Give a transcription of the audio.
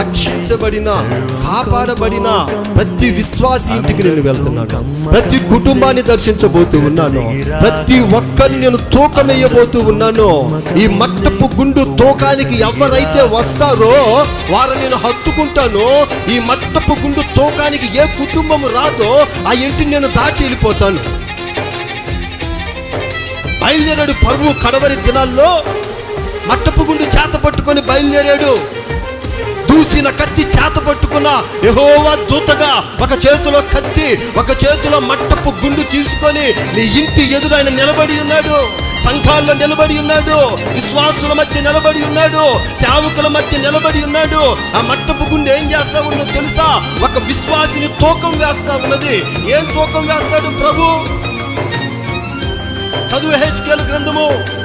రక్షించబడిన కాపాడబడిన ప్రతి విశ్వాసి ఇంటికి నేను వెళ్తున్నాను. ప్రతి కుటుంబాన్ని దర్శించబోతూ ఉన్నాను. ప్రతి ఒక్కరిని నేను తూకం వేయబోతూ ఉన్నాను. ఈ మట్టపు గుండు తూకానికి ఎవరైతే వస్తారో వారిని నేను హత్తుకుంటాను. ఈ మట్టపు గుండు తూకానికి ఏ కుటుంబం రాదో ఆ ఇంటిని నేను దాటి వెళ్ళిపోతాను. బయలుదేరాడు పరువు కడవరి దినాల్లో పట్టుకొని బయలుదేరాడు. దూసిన కత్తి చేత పట్టుకున్న యెహోవా దూతగా ఒక చేతిలో కత్తి ఒక చేతిలో మట్టపు గుండు తీసుకొని నీ ఇంటి ఎదురు ఆయన నిలబడి ఉన్నాడు. సంఘాల్లో నిలబడి ఉన్నాడు. విశ్వాసుల మధ్య నిలబడి ఉన్నాడు. సేవకుల మధ్య నిలబడి ఉన్నాడు. ఆ మట్టపు గుండు ఏం చేస్తా ఉందో తెలుసా? ఒక విశ్వాసిని తూకం వేస్తా ఉన్నది. ఏం తూకం వేస్తాడు ప్రభు? చదువు హెచ్కేల్ గ్రంథము.